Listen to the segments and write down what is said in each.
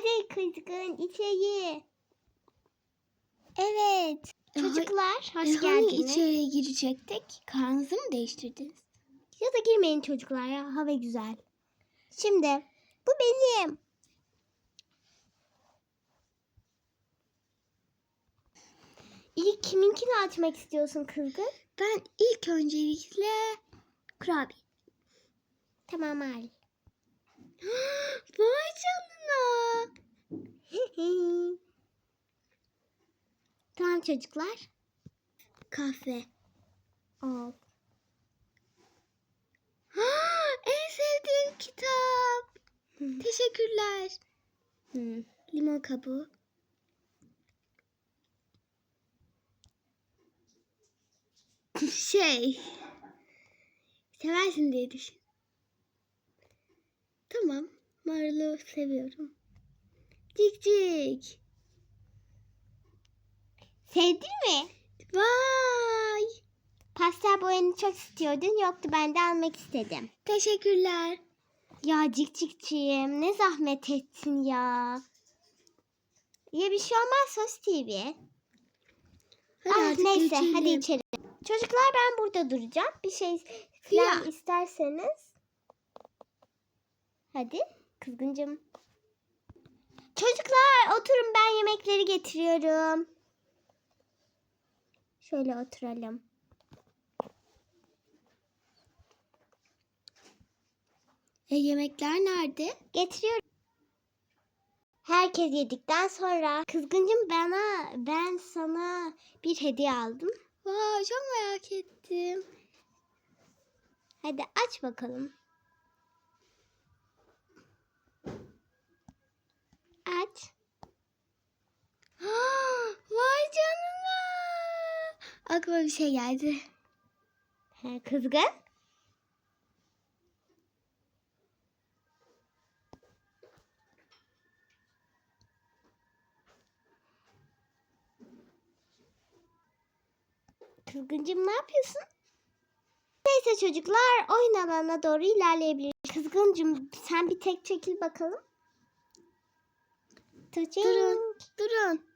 Hadi kızgın içeri. Evet. E, Çocuklar E, hoş hani geldiniz. içeriye girecektik? Karnınızı mı değiştirdiniz? Ya da girmeyin çocuklar ya hava güzel. Şimdi bu benim. İlk kiminkini açmak istiyorsun kızgın? Ben ilk öncelikle kurabiye. Tamam al. Vay canına. tamam çocuklar. Kahve. Al. en sevdiğim kitap. Teşekkürler. Limon kabuğu. Şey. Seversin diye düşün. Tamam. Marulu seviyorum. Cik cik. Sevdin mi? Vay. Pastel boyanı çok istiyordun yoktu ben de almak istedim. Teşekkürler. Ya cik cikciğim ne zahmet ettin ya. Ya bir şey olmaz Sos TV. Hadi Ah, artık neyse geçelim. hadi içeri. Çocuklar ben burada duracağım. Bir şey falan Ya. isterseniz. Hadi kızgıncım. Çocuklar oturun ben yemekleri getiriyorum. Şöyle oturalım. E, yemekler nerede? Getiriyorum. Herkes yedikten sonra kızgıncım bana ben sana bir hediye aldım. Vay çok merak ettim. Hadi aç bakalım. Aç. Vay canına. Aklıma bir şey geldi. He, kızgın. Kızgıncım ne yapıyorsun? Neyse çocuklar oyun alanına doğru ilerleyebiliriz. Kızgıncım sen bir tek çekil bakalım. Durun. Durun.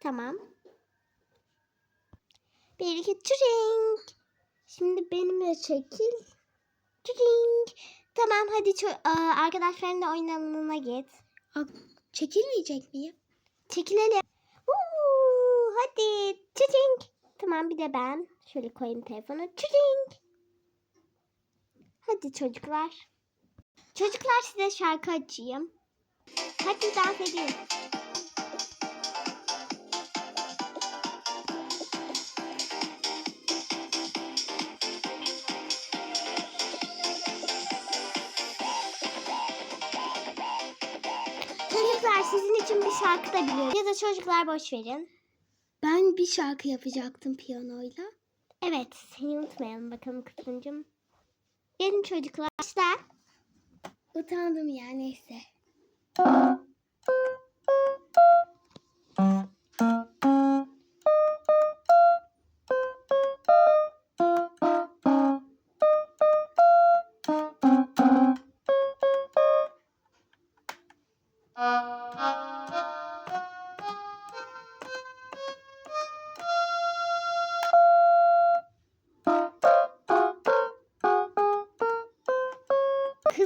Tamam. Bir iki çuring. Şimdi benimle çekil. Çuring. Tamam hadi ço- arkadaşlarınla oyun alanına git. Çekilmeyecek miyim? Çekilelim. Uuu, hadi çuring. Tamam bir de ben. Şöyle koyayım telefonu. Çuring. Hadi çocuklar. Çocuklar size şarkı açayım. Hadi dans edin. Sizin için bir şarkı da biliyorum. Ya da çocuklar boş verin. Ben bir şarkı yapacaktım piyanoyla. Evet, seni unutmayalım bakalım kızıncım. Gelin çocuklar. Başla. Utandım ya neyse.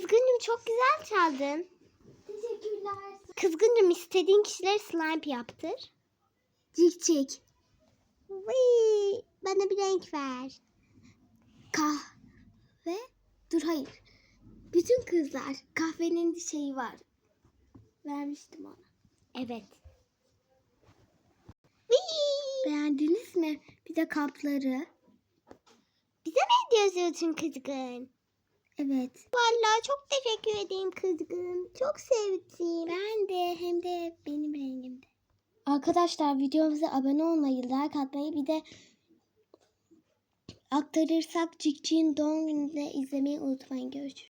Kızgıncım çok güzel çaldın. Teşekkürler. Kızgıncım istediğin kişileri slime yaptır. Cik cik. Vıy, bana bir renk ver. Kahve. Dur hayır. Bütün kızlar kahvenin şeyi var. Vermiştim ona. Evet. Vıy, Beğendiniz mi? Bir de kapları. bize mi hediye yazıyorsun kızgın? Evet. Vallahi çok teşekkür edeyim kızgın. Çok sevdim. Ben de hem de benim rengimde. Arkadaşlar videomuza abone olmayı, like atmayı bir de aktarırsak Cikcik'in doğum gününde izlemeyi unutmayın. Görüşürüz.